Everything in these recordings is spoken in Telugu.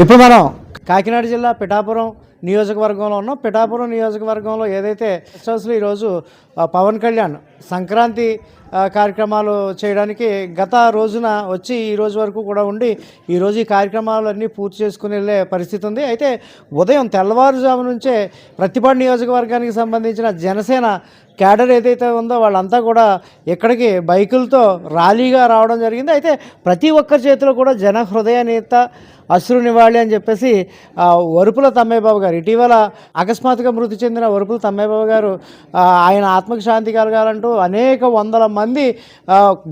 ఇప్పుడు మనం కాకినాడ జిల్లా పిఠాపురం నియోజకవర్గంలో ఉన్నాం. పిఠాపురం నియోజకవర్గంలో ఏదైతే గెస్ట్ హౌస్లో ఈరోజు పవన్ కళ్యాణ్ సంక్రాంతి కార్యక్రమాలు చేయడానికి గత రోజున వచ్చి ఈ రోజు వరకు కూడా ఉండి ఈరోజు ఈ కార్యక్రమాలన్నీ పూర్తి చేసుకుని వెళ్ళే పరిస్థితి ఉంది. అయితే ఉదయం తెల్లవారుజాము నుంచే ప్రతిపాడు నియోజకవర్గానికి సంబంధించిన జనసేన క్యాడర్ ఏదైతే ఉందో వాళ్ళంతా కూడా ఇక్కడికి బైకులతో ర్యాలీగా రావడం జరిగింది. అయితే ప్రతి ఒక్కరి చేతిలో కూడా జన హృదయ నేత అశ్రు నివాళి అని చెప్పేసి వరుపుల తమ్మయ్యబాబు గారు ఇటీవల అకస్మాత్తుగా మృతి చెందిన వరుపుల తమ్మయ్యబాబు గారు ఆయన ఆత్మకు శాంతి కలగాలంటూ అనేక వందల మంది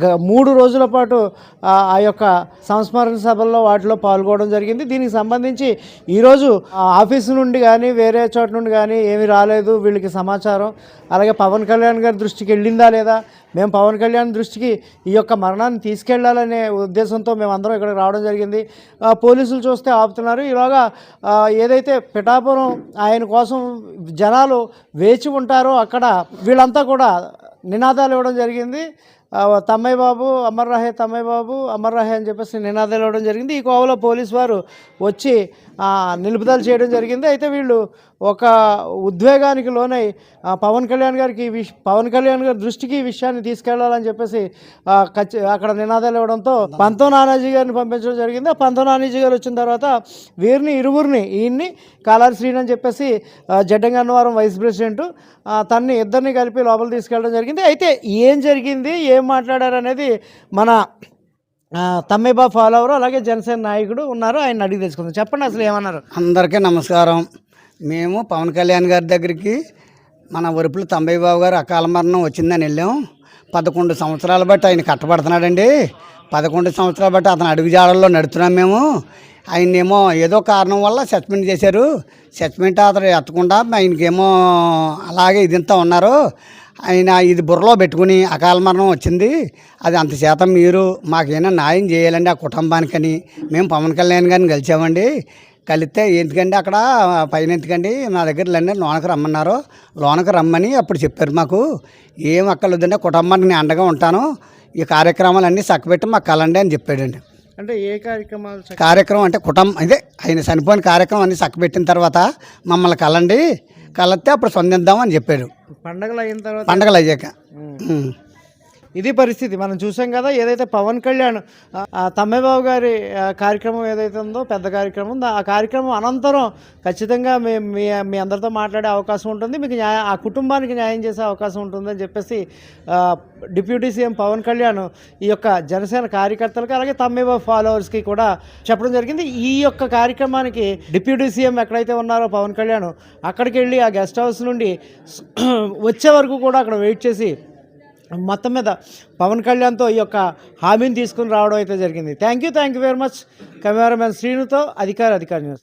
గ- మూడు రోజుల పాటు ఆ యొక్క సంస్మరణ సభల్లో వాటిలో పాల్గొనడం జరిగింది. దీనికి సంబంధించి ఈరోజు ఆ, ఆఫీసు నుండి కానీ వేరే చోట నుండి కానీ ఏమీ రాలేదు వీళ్ళకి సమాచారం. అలాగే పవన్ కళ్యాణ్ గారి దృష్టికి వెళ్ళిందా లేదా? మేము పవన్ కళ్యాణ్ దృష్టికి ఈ యొక్క మరణాన్ని తీసుకెళ్ళాలనే ఉద్దేశంతో మేము అందరం ఇక్కడికి రావడం జరిగింది. పోలీసులు చూస్తే ఆపుతున్నారు. ఇలాగా ఏదైతే పిఠాపురం ఆయన కోసం జనాలు వేచి ఉంటారో అక్కడ వీళ్ళంతా కూడా నినాదాలు ఇవ్వడం జరిగింది. తమ్మయ్య బాబు అమర్ రాహే తమ్మయ్య బాబు అమర్ రహే అని చెప్పేసి నినాదాలు ఇవ్వడం జరిగింది. ఈ కోవలో పోలీస్ వారు వచ్చి నిలుపుదల చేయడం జరిగింది. అయితే వీళ్ళు ఒక ఉద్వేగానికి లోనై ఆ, పవన్ కళ్యాణ్ గారికి విష్ పవన్ కళ్యాణ్ గారి దృష్టికి ఈ విషయాన్ని తీసుకెళ్ళాలని చెప్పేసి అక్కడ నినాదాలు ఇవ్వడంతో పంతో నానాజీ గారిని పంపించడం జరిగింది. ఆ పంతో నానాజీ గారు వచ్చిన తర్వాత వీరిని ఇరువురిని ఈయన్ని కాలారి శ్రీని అని చెప్పేసి జడ్డంగన్నవరం వైస్ ప్రెసిడెంట్ తన్ని ఇద్దరిని కలిపి లోపల తీసుకెళ్ళడం జరిగింది. అయితే ఏం జరిగింది? ఏం మాట్లాడారు అనేది మన ఆ, తమ్మేబా ఫాలోవర్ అలాగే జనసేన నాయకుడు ఉన్నారు ఆయన అడిగి తెలుసుకుందాం. చెప్పండి అసలు ఏమన్నారు? అందరికీ నమస్కారం. మేము పవన్ కళ్యాణ్ గారి దగ్గరికి మన వరుపులు తంబయ్య బాబు గారు అకాల మరణం వచ్చిందని వెళ్ళాం. పదకొండు సంవత్సరాలు బట్టి ఆయన కట్టబడుతున్నాడండి. పదకొండు సంవత్సరాలు బట్టి అతను అడుగుజాడల్లో నడుతున్నాం మేము. ఆయన్నేమో ఏదో కారణం వల్ల సస్పెండ్ చేశారు. సస్పెండ్ అతను ఎత్తకుండా ఆయనకేమో అలాగే ఇదింతా ఉన్నారు. ఆయన ఇది బుర్రలో పెట్టుకుని అకాల మరణం వచ్చింది. అది అంత శాతం మీరు మాకేమైనా న్యాయం చేయాలండి ఆ కుటుంబానికని. మేము పవన్ కళ్యాణ్ గారిని కలిసామండి. కలిస్తే ఎందుకండి అక్కడ పైన ఎందుకండి నా దగ్గర లేండి లోనకి రమ్మన్నారు. లోనకి రమ్మని అప్పుడు చెప్పారు మాకు. ఏం అక్కర్లేదండి కుటుంబానికి నేను అండగా ఉంటాను. ఈ కార్యక్రమాలన్నీ చక్కబెట్టి మాకు కలండి అని చెప్పాడండి. అంటే ఏ కార్యక్రమాలు కార్యక్రమం అంటే కుటుంబం ఇదే ఆయన చనిపోయిన కార్యక్రమం అన్ని చక్కబెట్టిన తర్వాత మమ్మల్ని కలండి. కలిస్తే అప్పుడు స్పందిద్దామని చెప్పాడు. పండగలు అయిన తర్వాత పండగలు అయ్యాక. ఇది పరిస్థితి. మనం చూసాం కదా ఏదైతే పవన్ కళ్యాణ్ ఆ, తమ్మేబాబు గారి కార్యక్రమం ఏదైతే ఉందో పెద్ద కార్యక్రమం ఆ కార్యక్రమం అనంతరం ఖచ్చితంగా మీ మీ మీ అందరితో మాట్లాడే అవకాశం ఉంటుంది. మీకు న్యాయ ఆ కుటుంబానికి న్యాయం చేసే అవకాశం ఉంటుందని చెప్పేసి డిప్యూటీ సీఎం పవన్ కళ్యాణ్ ఈ యొక్క జనసేన కార్యకర్తలకి అలాగే తమ్మేబాబు ఫాలోవర్స్కి కూడా చెప్పడం జరిగింది. ఈ యొక్క కార్యక్రమానికి డిప్యూటీ సీఎం ఎక్కడైతే ఉన్నారో పవన్ కళ్యాణ్ అక్కడికి వెళ్ళి ఆ గెస్ట్ హౌస్ నుండి వచ్చే వరకు కూడా అక్కడ వెయిట్ చేసి మొత్తం మీద పవన్ కళ్యాణ్తో ఈ యొక్క హామీని తీసుకుని రావడం అయితే జరిగింది. Thank you thank you very much cameraman శ్రీనుతో అధికార అధికారి న్యూస్.